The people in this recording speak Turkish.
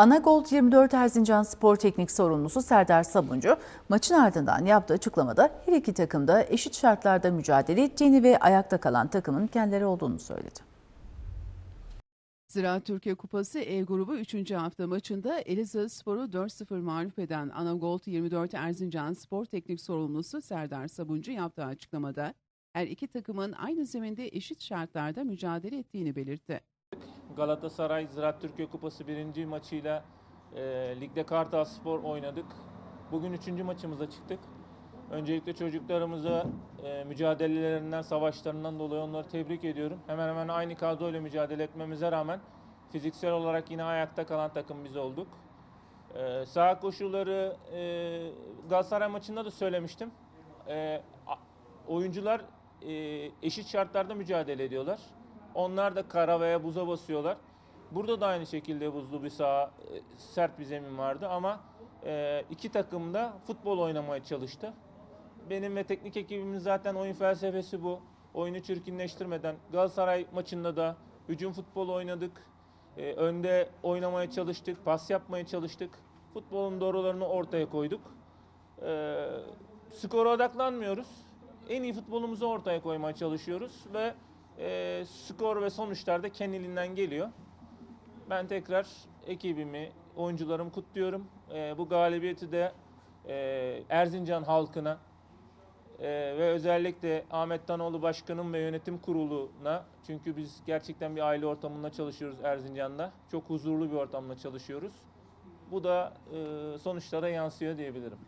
Anagold 24 Erzincan Spor Teknik Sorumlusu Serdar Sabuncu maçın ardından yaptığı açıklamada her iki takım da eşit şartlarda mücadele ettiğini ve ayakta kalan takımın kendileri olduğunu söyledi. Ziraat Türkiye Kupası E grubu 3. hafta maçında Elazığ Spor'u 4-0 mağlup eden Anagold 24 Erzincan Spor Teknik Sorumlusu Serdar Sabuncu yaptığı açıklamada her iki takımın aynı zeminde eşit şartlarda mücadele ettiğini belirtti. Galatasaray Ziraat Türkiye Kupası birinci maçıyla e, ligde Kartal Spor oynadık. Bugün üçüncü maçımıza çıktık. Öncelikle çocuklarımıza e, mücadelelerinden, savaşlarından dolayı onları tebrik ediyorum. Hemen hemen aynı kadroyla mücadele etmemize rağmen fiziksel olarak yine ayakta kalan takım biz olduk. E, saha koşulları e, Galatasaray maçında da söylemiştim. E, oyuncular e, eşit şartlarda mücadele ediyorlar. Onlar da kara veya buza basıyorlar. Burada da aynı şekilde buzlu bir saha, e, sert bir zemin vardı ama e, iki takım da futbol oynamaya çalıştı. Benim ve teknik ekibimin zaten oyun felsefesi bu. Oyunu çirkinleştirmeden Galatasaray maçında da hücum futbolu oynadık. E, önde oynamaya çalıştık, pas yapmaya çalıştık. Futbolun doğrularını ortaya koyduk. Skora odaklanmıyoruz. En iyi futbolumuzu ortaya koymaya çalışıyoruz ve e, skor ve sonuçlar da kendiliğinden geliyor. Ben tekrar ekibimi, oyuncularımı kutluyorum. E, bu galibiyeti de e, Erzincan halkına e, ve özellikle Ahmet Tanoğlu Başkanım ve yönetim kuruluna çünkü biz gerçekten bir aile ortamında çalışıyoruz Erzincan'da. Çok huzurlu bir ortamda çalışıyoruz. Bu da e, sonuçlara yansıyor diyebilirim.